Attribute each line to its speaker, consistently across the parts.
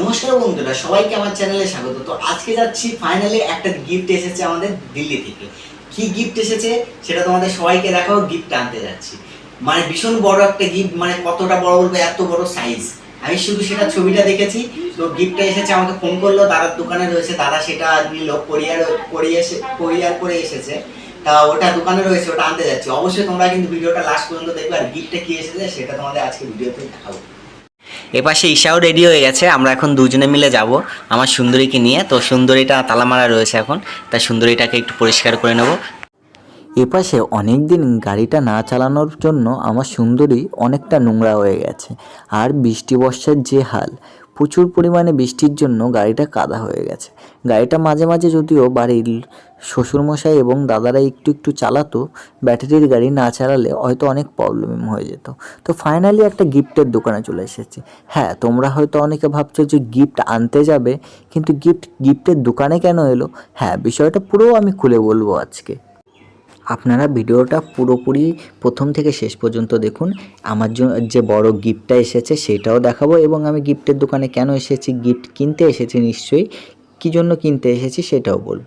Speaker 1: নমস্কার বন্ধুরা, সবাইকে আমার চ্যানেলে স্বাগত। তো আজকে যাচ্ছি ফাইনালি একটা গিফট এসেছে আমাদের দিল্লি থেকে। কি গিফট এসেছে সেটা তোমাদের সবাইকে দেখাও গিফট আনতে যাচ্ছি। মানে ভীষণ বড় একটা গিফট মানে কতটা বড় বলব, এত বড় সাইজ আমি শুধু সেটা ছবিটা দেখেছি, তো গিফটটা এসেছে, আমাকে ফোন করল, দাদার দোকানে রয়েছে, দাদা সেটা নিল কোরিয়ার কোরিয়া এসে কোরিয়ার করে এসেছে। তা ওটা দোকানে রয়েছে, ওটা আনতে যাচ্ছি। অবশ্যই তোমরা কিন্তু ভিডিওটা লাস্ট পর্যন্ত দেখবে, আর গিফটটা কি এসেছে সেটা তোমাদের আজকে ভিডিওতে দেখাবো। এপাশে ঈশাও রেডি হয়ে গেছে, আমরা এখন দুজনে মিলে যাব আমার সুন্দরীকে নিয়ে। তো সুন্দরীটা তালামারা রয়েছে এখন, তা সুন্দরীটাকে একটু পরিষ্কার করে নেব।
Speaker 2: এপাশে অনেক দিন গাড়িটা না চালানোর জন্য আমার সুন্দরী অনেকটা নোংরা হয়ে গেছে, আর বৃষ্টি বর্ষার যে হাল প্রচুর পরিমাণে বৃষ্টির জন্য গাড়িটা কাদা হয়ে গেছে। গাড়িটা মাঝে মাঝে যদিও বাড়ির শ্বশুরমশাই এবং দাদারা একটু একটু চালাতো, ব্যাটারির গাড়ি না চালালে হয়তো অনেক প্রবলেম হয়ে যেত। তো ফাইনালি একটা গিফটের দোকানে চলে এসেছি। হ্যাঁ তোমরা হয়তো অনেকে ভাবছ যে গিফট আনতে যাবে, কিন্তু গিফট, গিফটের দোকানে কেন এলো? হ্যাঁ বিষয়টা পুরো আমি খুলে বলব আজকে। আপনারা ভিডিওটা পুরোপুরি প্রথম থেকে শেষ পর্যন্ত দেখুন। আমার যে বড় গিফটটা এসেছে সেটাও দেখাবো এবং আমি গিফটের দোকানে কেন এসেছি, গিফট কিনতে এসেছি নিশ্চয়ই, কী জন্য কিনতে এসেছি সেটাও বলব।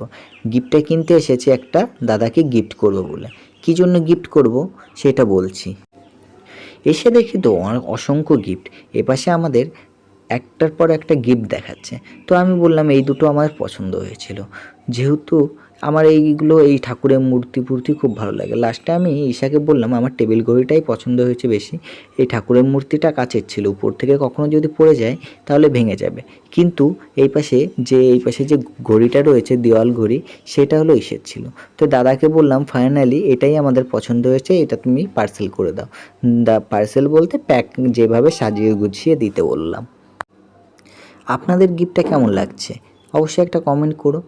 Speaker 2: গিফটটা কিনতে এসেছি একটা দাদাকে গিফট করব বলে। কী জন্য গিফট করব সেটা বলছি। এসে দেখি তো অনেক অসংখ্য গিফট। এপাশে আমাদের একটার পর একটা গিফট দেখাচ্ছে। তো আমি বললাম, এই দুটো আমার পছন্দ হয়েছিল। যেহেতু আমার এইগুলো, এই ঠাকুরের মূর্তি ফুর্তি খুব ভালো লাগে। লাস্টে আমি ঈশাকে বললাম, আমার টেবিল ঘড়িটাই পছন্দ হয়েছে বেশি। এই ঠাকুরের মূর্তিটা কাচের ছিল, উপর থেকে কখনো যদি পড়ে যায়, তাহলে ভেঙে যাবে। কিন্তু এই পাশে যে, এই পাশে যে ঘড়িটা রয়েছে, দেওয়াল ঘড়ি, সেটা হলো ঈশের ছিল। তো দাদাকে বললাম ফাইনালি এটাই আমাদের পছন্দ হয়েছে, এটা তুমি পার্সেল করে দাও। দা পার্সেল বলতে প্যাক যেভাবে সাজিয়ে গুছিয়ে দিতে বললাম। আপনাদের গিফটটা কেমন লাগছে? অবশ্যই একটা কমেন্ট করো।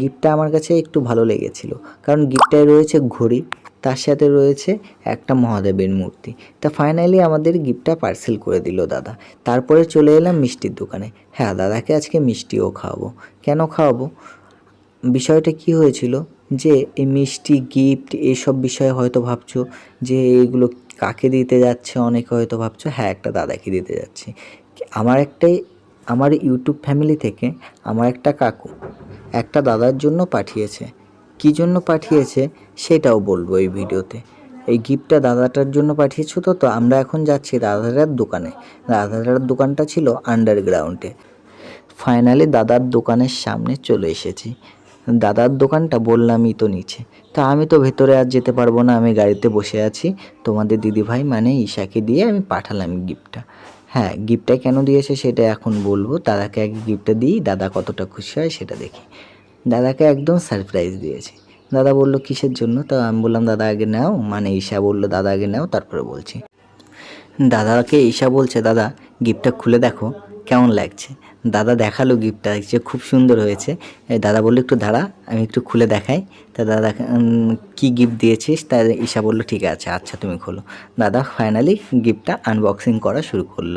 Speaker 2: গিফটটা আমার কাছে একটু ভালো লেগেছিল। কারণ গিফটটায় রয়েছে ঘড়ি, তার সাথে রয়েছে একটা মহাদেবের মূর্তি। তা ফাইনালি আমাদের গিফটটা পার্সেল করে দিল দাদা। তারপরে চলে এলাম মিষ্টির দোকানে। হ্যাঁ দাদাকে আজকে মিষ্টিও খাওয়াবো। কেন খাওয়াবো? বিষয়টা কি হয়েছিল? যে এই মিষ্টি গিফট এইসব বিষয়ে হয়তো ভাবছ, যে এগুলো কাকে দিতে যাচ্ছে, অনেকে হয়তো ভাবছ হ্যাঁ একটা দাদাকে দিতে যাচ্ছে। আমার একটাই আমার ইউটিউব ফ্যামিলি থেকে আমার একটা কাকু একটা দাদার জন্য পাঠিয়েছে। কী জন্য পাঠিয়েছে সেটাও বলব এই ভিডিওতে। এই গিফটটা দাদাটার জন্য পাঠিয়েছো তো তো আমরা এখন যাচ্ছি দাদাটার দোকানে। দাদাটার দোকানটা ছিল আন্ডারগ্রাউন্ডে ফাইনালি দাদার দোকানের সামনে চলে এসেছি। দাদার দোকানটা বললামই তো নিচে। তা আমি তো ভেতরে আর যেতে পারব না, আমি গাড়িতে বসে আছি। তোমাদের দিদিভাই মানে ঈশাকে দিয়ে আমি পাঠালাম গিফটটা। হ্যাঁ গিফটটা কেন দিয়েছে সেটা এখন বলব। দাদাকে আগে গিফটটা দিই, দাদা কতটা খুশি হয় সেটা দেখি। দাদাকে একদম সারপ্রাইজ দিয়েছে। দাদা বলল, কিসের জন্য? তো আমি বললাম, দাদা আগে নাও। মানে ঈশা বলল, দাদা আগে নাও, তারপরে বলছি। দাদাকে ঈশা বলছে, দাদা গিফটটা খুলে দেখো। কেমন লাগছে? দাদা দেখাল গিফটটা যে খুব সুন্দর হয়েছে। দাদা বলল, একটু দাঁড়া, আমি একটু খুলে দেখাই। তা দাদা কি গিফট দিয়েছিস? তা ঈশা বলল, ঠিক আছে আচ্ছা তুমি খোলো। দাদা ফাইনালি গিফটটা আনবক্সিং করা শুরু করল।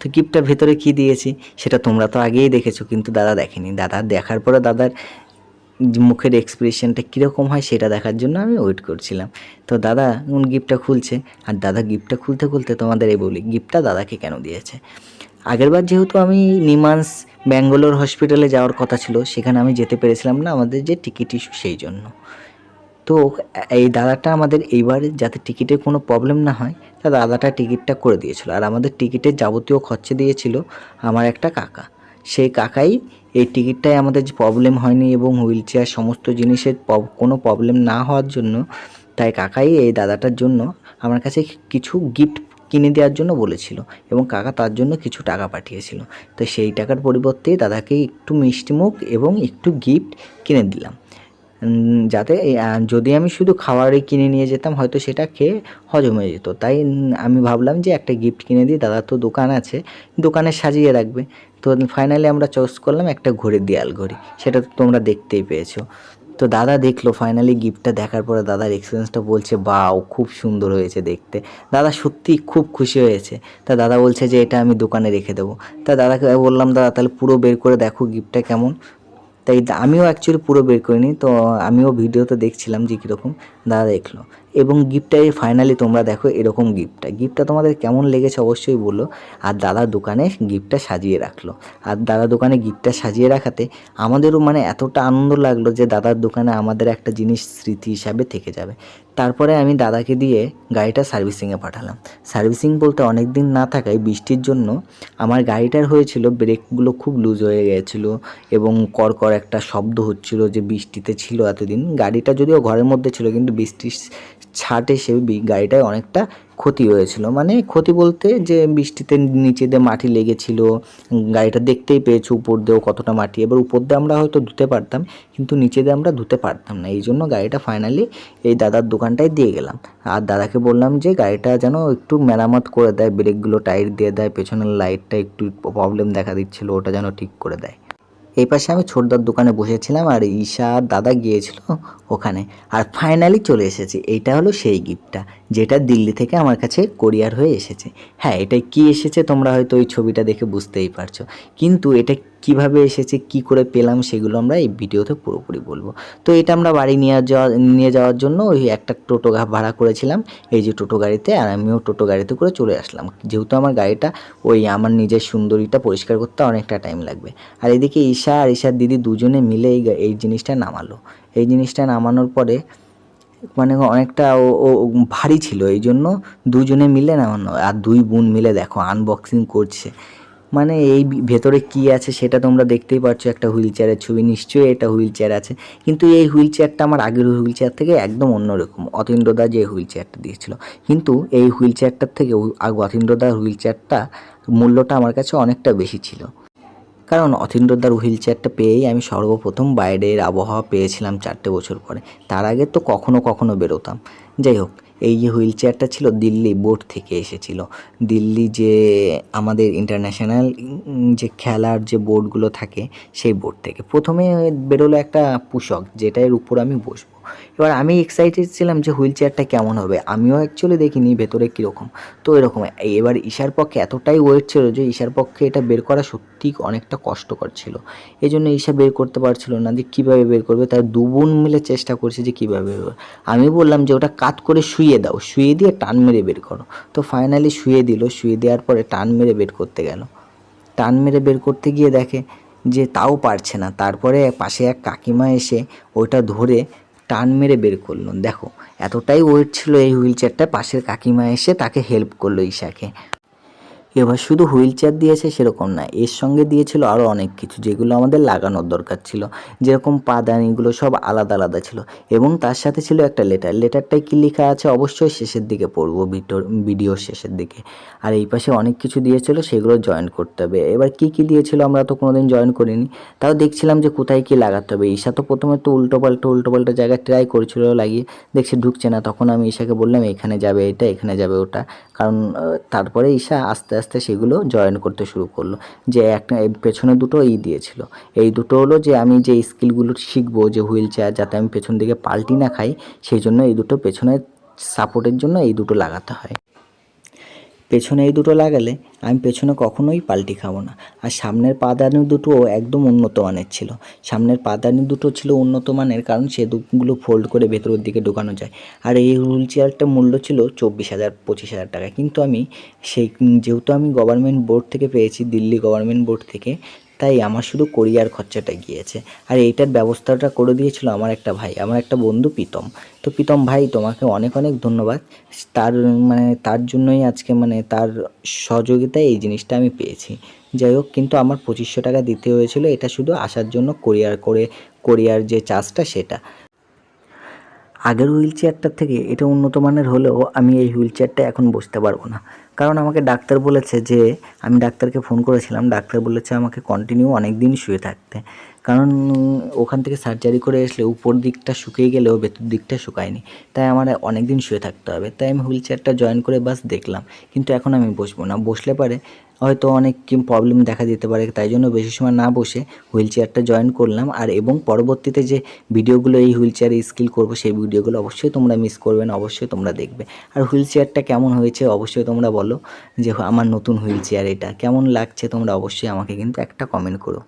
Speaker 2: তো গিফটটার ভেতরে কি দিয়েছি? সেটা তোমরা তো আগেই দেখেছ, কিন্তু দাদা দেখেনি। দাদা দেখার পরে দাদার মুখের এক্সপ্রেশনটা কীরকম হয় সেটা দেখার জন্য আমি ওয়েট করছিলাম। তো দাদা গিফটটা খুলছে। আর দাদা গিফটটা খুলতে খুলতে তোমাদের এই বলি গিফটটা দাদাকে কেন দিয়েছে? আগেরবার যেহেতু আমি নিমান্স ব্যাঙ্গালোর হসপিটালে যাওয়ার কথা ছিল, সেখানে আমি যেতে পেরেছিলাম না আমাদের যে টিকিট ইস্যু সেই জন্য। তো এই দাদাটা আমাদের এইবার যাতে টিকিটের কোনো প্রবলেম না হয়, তা দাদাটা টিকিটটা করে দিয়েছিল। আর আমাদের টিকিটের যাবতীয় খরচা দিয়েছিল আমার একটা কাকা। সেই কাকাই এই টিকিটটায় আমাদের যে প্রবলেম হয়নি এবং হুইল চেয়ার সমস্ত জিনিসের কোনো প্রবলেম না হওয়ার জন্য, তাই কাকাই এই দাদাটার জন্য আমার কাছে কিছু গিফট কিনে দেওয়ার জন্য বলেছিল এবং কাকা তার জন্য কিছু টাকা পাঠিয়েছিল। তো সেই টাকার পরিবর্তে দাদাকে একটু মিষ্টিমুখ এবং একটু গিফট কিনে দিলাম। যাতে যদি আমি শুধু খাবারই কিনে নিয়ে যেতাম, হয়তো সেটা খেয়ে হজম হয়ে যেত। তাই আমি ভাবলাম যে একটা গিফট কিনে দিই দাদা তো দোকান আছে, দোকানে সাজিয়ে রাখবে। তো ফাইনালি আমরা চয়েস করলাম একটা ঘড়ি দেয়াল ঘড়ি, সেটা তো তোমরা দেখতেই পেয়েছ। তো দাদা দেখল ফাইনালি গিফটটা দেখার পরে দাদার এক্সপিরিয়েন্সটা বলছে, বাও, খুব সুন্দর হয়েছে দেখতে। দাদা সত্যি খুব খুশি হয়েছে। তা দাদা বলছে যে, এটা আমি দোকানে রেখে দেবো। তা দাদাকে বললাম, দাদা, তাহলে পুরো বের করে দেখো গিফটটা কেমন? তাই আমিও অ্যাকচুয়ালি পুরো বের করিনি, তো আমিও ভিডিওতে দেখছিলাম যে কীরকম। দাদা দেখল। এবং গিফটটা এই ফাইনালি তোমরা দেখো এরকম গিফটটা গিফটটা তোমাদের কেমন লেগেছে অবশ্যই বলো। আর দাদার দোকানে গিফটটা সাজিয়ে রাখল। আর দাদার দোকানে গিফটটা সাজিয়ে রাখাতে আমাদেরও মানে এতটা আনন্দ লাগল যে দাদার দোকানে আমাদের একটা জিনিস স্মৃতি হিসাবে থেকে যাবে। তারপরে আমি দাদাকে দিয়ে গাড়িটা সার্ভিসিংয়ে পাঠালাম। সার্ভিসিং বলতে অনেক দিন না থাকায় বৃষ্টির জন্য আমার গাড়িটার হয়েছিল, ব্রেকগুলো খুব লুজ হয়ে গিয়েছিল এবং কড়কড় একটা শব্দ হচ্ছিল যে বৃষ্টিতে ছিল এতদিন। গাড়িটা যদিও ঘরের মধ্যে ছিল, কিন্তু বৃষ্টির ছাটে সে গাড়িটায় অনেকটা ক্ষতি হয়েছিল। মানে ক্ষতি বলতে যে বৃষ্টিতে নিচে দিয়ে মাটি লেগেছিল, গাড়িটা দেখতেই পেয়েছ উপর দিয়েও কতটা মাটি। এবার উপর দিয়ে আমরা হয়তো ধুতে পারতাম, কিন্তু নিচে দিয়ে আমরা ধুতে পারতাম না। এই জন্য গাড়িটা ফাইনালি এই দাদার দোকানটায় দিয়ে গেলাম। আর দাদাকে বললাম যে গাড়িটা যেন একটু মেরামত করে দেয় ব্রেকগুলো টাইট দিয়ে দেয়, পেছনের লাইটটা একটু প্রবলেম দেখা দিচ্ছিল, ওটা যেন ঠিক করে দেয়। এই পাশে আমি ছোটদার দোকানে বসেছিলাম আর ঈশা দাদা গিয়েছিল ওখানে। আর ফাইনালি চলে এসেছে। এইটা হলো সেই গিফটটা যেটা দিল্লি থেকে আমার কাছে কোরিয়ার হয়ে এসেছে। হ্যাঁ এটা কি এসেছে তোমরা হয়তো ওই ছবিটা দেখে বুঝতেই পারছ। কিন্তু এটা কীভাবে এসেছে, কি করে পেলাম সেগুলো আমরা এই ভিডিওতে পুরোপুরি বলব। তো এটা আমরা বাড়ি নিয়ে যাওয়া, নিয়ে যাওয়ার জন্য ওই একটা টোটো ভাড়া করেছিলাম। এই যে টোটো গাড়িতে, আর আমিও টোটো গাড়িতে করে চলে আসলাম। যেহেতু আমার গাড়িটা ওই আমার নিজের সুন্দরীটা পরিষ্কার করতে অনেকটা টাইম লাগবে। আর এদিকে ঈশা আর ঈশার দিদি দুজনে মিলে এই এই জিনিসটা নামালো। এই জিনিসটা নামানোর পরে মানে অনেকটা ও ভারী ছিল। এই জন্য দুজনে মিলে নামানো। আর দুই বোন মিলে দেখো আনবক্সিং করছে। মানে এই ভেতরে কি আছে সেটা তোমরা দেখতেই পাচ্ছ একটা হুইল চেয়ারের ছবি। নিশ্চয়ই এটা হুইল চেয়ার আছে। কিন্তু এই হুইল চেয়ারটা আমার আগের হুইল চেয়ার থেকে একদম অন্যরকম। অতীন্দ্রদা যে হুইল চেয়ারটা দিয়েছিল। কিন্তু এই হুইল চেয়ারটার থেকে অতীন্দ্রদার হুইল চেয়ারটা মূল্যটা আমার কাছে অনেকটা বেশি ছিল। কারণ অতীন্দ্রদার হুইল চেয়ারটা পেয়েই আমি সর্বপ্রথম বাইরের আবহাওয়া পেয়েছিলাম চারটে বছর পরে। তার আগে তো কখনো কখনো বেরোতাম। যাই হোক এই যে হুইল চেয়ারটা ছিল দিল্লি বোর্ড থেকে এসেছিল। দিল্লি যে আমাদের ইন্টারন্যাশনাল যে খেলার যে বোর্ডগুলো থাকে সেই বোর্ড থেকে। প্রথমে বেরোলো একটা পুষক, যেটার উপর আমি বসবো। এবার আমি এক্সাইটেড ছিলাম যে হুইল চেয়ারটা কেমন হবে। আমিও অ্যাকচুয়ালি দেখিনি ভেতরে কীরকম। তো এরকম এবার ঈশার পক্ষে এতটাই ওয়েট ছিল যে ঈশার পক্ষে এটা বের করা সত্যি অনেকটা কষ্টকর ছিল। এই জন্য ঈশা বের করতে পারছিল না যে কীভাবে বের করবে তার দু বোন মিলে চেষ্টা করছে যে কীভাবে। আমি বললাম যে ওটা কাত করে শুয়ে দাও শুয়ে দিয়ে টান মেরে বের করো। তো ফাইনালি শুয়ে দিল শুয়ে দেওয়ার পরে টান মেরে বের করতে গেল। টান মেরে বের করতে গিয়ে দেখে যে তাও পারছে না। তারপরে পাশে এক কাকিমা এসে ওটা ধরে টান মেরে বের করল। দেখো, এতটাই ওয়েট ছিল এই হুইল চেয়ারটা পাশের কাকিমা এসে তাকে হেল্প করল ঈশাকে। এবার শুধু হুইল চেয়ার দিয়েছে সেরকম না, এর সঙ্গে দিয়েছিল আরও অনেক কিছু যেগুলো আমাদের লাগানোর দরকার ছিল। যেরকম পাদানিগুলো সব আলাদা আলাদা ছিল এবং তার সাথে ছিল একটা লেটার। লেটারটায় কী লেখা আছে অবশ্যই শেষের দিকে পড়ব ভিডিওর শেষের দিকে। আর এই পাশে অনেক কিছু দিয়েছিল, সেগুলো জয়েন করতে হবে। এবার কি কি দিয়েছিল আমরা তো কোনোদিন জয়েন করিনি। তাও দেখছিলাম যে কোথায় কি লাগাতে হবে। ঈশা তো প্রথমে তো উল্টো পাল্টো উল্টো পাল্টো জায়গায় ট্রাই করেছিল লাগিয়ে। দেখছি ঢুকছে না, তখন আমি ঈশাকে বললাম, এখানে যাবে এটা, এখানে যাবে ওটা। কারণ তারপরে ঈশা আস্তে আস্তে সেগুলো জয়েন করতে শুরু করল। যে একটা পেছনে দুটো ই দিয়েছিল। এই দুটো হলো যে আমি যে স্কিলগুলো শিখব, যে হুইল চেয়ার যাতে আমি পেছন দিকে পাল্টি না খাই, সেই জন্য এই দুটো পেছনে সাপোর্টের জন্য এই দুটো লাগাতে হয়। পেছনে এই দুটো লাগালে আমি পেছনে কখনোই পাল্টি খাব না। আর সামনের পাদানি দুটোও একদম উন্নত মানের ছিল। সামনের পাদানি দুটো ছিল উন্নত মানের কারণ সে দুগুলো ফোল্ড করে ভেতরের দিকে ঢোকানো যায়। আর এই হুইল চেয়ারটার মূল্য ছিল চব্বিশ হাজার, পঁচিশ হাজার টাকা। কিন্তু আমি সেই, যেহেতু আমি গভর্নমেন্ট বোর্ড থেকে পেয়েছি, দিল্লি গভর্নমেন্ট বোর্ড থেকে তাই আমার শুধু কোরিয়ার খরচাটা গিয়েছে। আর এইটার ব্যবস্থাটা করে দিয়েছিল আমার একটা ভাই। আমার একটা বন্ধু প্রীতম। তো প্রীতম ভাই, তোমাকে অনেক অনেক ধন্যবাদ। তার মানে তার জন্যই আজকে মানে তার সহযোগিতায় এই জিনিসটা আমি পেয়েছি। যাই হোক, কিন্তু আমার পঁচিশশো টাকা দিতে হয়েছিল। এটা শুধু আসার জন্য কোরিয়ার করে কোরিয়ার যে চার্জটা সেটা। আগের হুইল চেয়ারটার থেকে এটা উন্নত মানের হলেও আমি এই হুইল চেয়ারটা এখন বসতে পারব না। কারণ আমাকে ডাক্তার বলেছে যে, আমি ডাক্তারকে ফোন করেছিলাম, ডাক্তার বলেছে আমাকে কন্টিনিউ অনেক দিন শুয়ে থাকতে। কারণ ওখান থেকে সার্জারি করে আসলে উপর দিকটা শুকিয়ে গেলেও ভেতর দিকটা শুকায়নি। তাই আমার অনেক দিন শুয়ে থাকতে হবে। তাই আমি হুইল চেয়ারটা জয়েন করে বাস দেখলাম। কিন্তু এখন আমি বসবো না। বসলে পারে হয়তো অনেক প্রবলেম দেখা যেতে পারে, তাই জন্য বেশি সময় না বসে হুইল চেয়ারটা জয়েন করলাম। আর এবং পরবর্তীতে যে ভিডিওগুলো এই হুইল চেয়ারে স্কিল করব, সেই ভিডিওগুলো অবশ্যই তোমরা মিস করবে না, অবশ্যই তোমরা দেখবে। আর হুইল চেয়ারটা কেমন হয়েছে অবশ্যই তোমরা বলো যে, আমার নতুন হুইল চেয়ার এটা কেমন লাগছে তোমরা অবশ্যই আমাকে কিন্তু একটা কমেন্ট করো।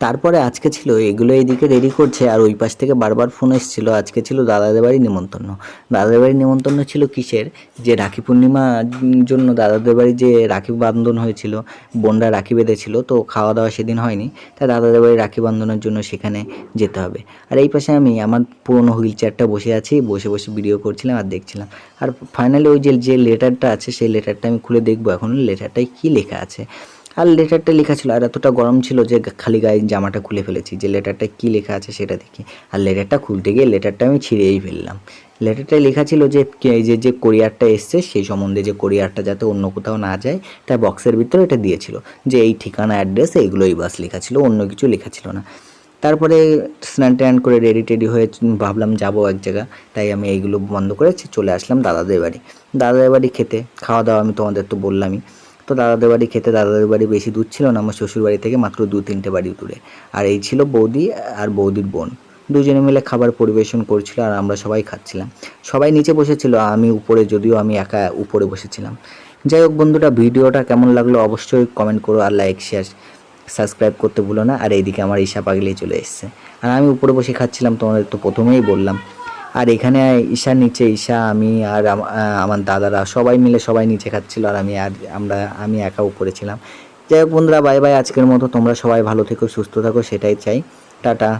Speaker 2: তারপরে আজকে ছিল, এগুলো এইদিকে রেডি করছে আর ওই পাশ থেকে বারবার ফোন এসেছিল। আজকে ছিল দাদাদের বাড়ি নিমন্ত্রণ। দাদাদের বাড়ি নিমন্ত্রণ ছিল কিসের? যে রাখি পূর্ণিমার জন্য দাদাদের বাড়ি যে রাখি বান্ধন হয়েছিল, বোনরা রাখি বেঁধেছিল, তো খাওয়া দাওয়া সেদিন হয়নি। তাই দাদাদের বাড়ি রাখি বান্ধনের জন্য সেখানে যেতে হবে। আর এই পাশে আমি আমার পুরোনো হুইল চেয়ারটা বসে আছি, বসে বসে ভিডিও করছিলাম আর দেখছিলাম। আর ফাইনালি ওই যে যে লেটারটা আছে, সেই লেটারটা আমি খুলে দেখব এখন। লেটারটায় কী লেখা আছে? আর লেটারটা লেখা ছিল, আর এতটা গরম ছিল যে খালি গায়ে জামাটা খুলে ফেলেছি। যে লেটারটা কী লেখা আছে সেটা দেখি। আর লেটারটা খুলতে গিয়ে লেটারটা আমি ছিঁড়েই ফেললাম। লেটারটায় লেখা ছিল যে যে যে কোরিয়ারটা এসছে, সেই সম্বন্ধে যে কোরিয়ারটা যাতে অন্য কোথাও না যায় তাই বক্সের ভিতরে এটা দিয়েছিল। যে এই ঠিকানা অ্যাড্রেস এইগুলোই বাস লেখা ছিল, অন্য কিছু লেখা ছিল না। তারপরে স্নান ট্যান করে রেডি টেডি হয়ে ভাবলাম যাব এক জায়গা। তাই আমি এইগুলো বন্ধ করে চলে আসলাম দাদাদের বাড়ি। দাদাদের বাড়ি খেতে। খাওয়া দাওয়া আমি তোমাদের তো বললামই। তো দাদাদের বাড়ি খেতে দাদাদের বাড়ি বেশি দূর ছিল না, আমার শ্বশুর বাড়ি থেকে মাত্র দু তিনটে বাড়ি দূরে। আর এই ছিল বৌদি আর বৌদির বোন। দুজনে মিলে খাবার পরিবেশন করছিল আর আমরা সবাই খাচ্ছিলাম। সবাই নিচে বসেছিল, আমি উপরে যদিও আমি একা উপরে বসেছিলাম। যাই হোক বন্ধুরা, ভিডিওটা কেমন লাগল অবশ্যই কমেন্ট করো আর লাইক শেয়ার সাবস্ক্রাইব করতে ভুলো না। আর এইদিকে আমার ঈশা পাগলেই চলে এসছে। আর আমি উপরে বসে খাচ্ছিলাম, তোমাদের তো প্রথমেই বললাম। আর এখানে ঈশার নিচে ঈশা, আমি আর আমার দাদারা সবাই মিলে সবাই নিচে খাচ্ছিল আর আমি আর আমরা, আমি একা উপরে ছিলাম। যাই হোক বন্ধুরা বাই বাই আজকের মতো। তোমরা সবাই ভালো থেকো, সুস্থ থাকো, সেটাই চাই। টাটা।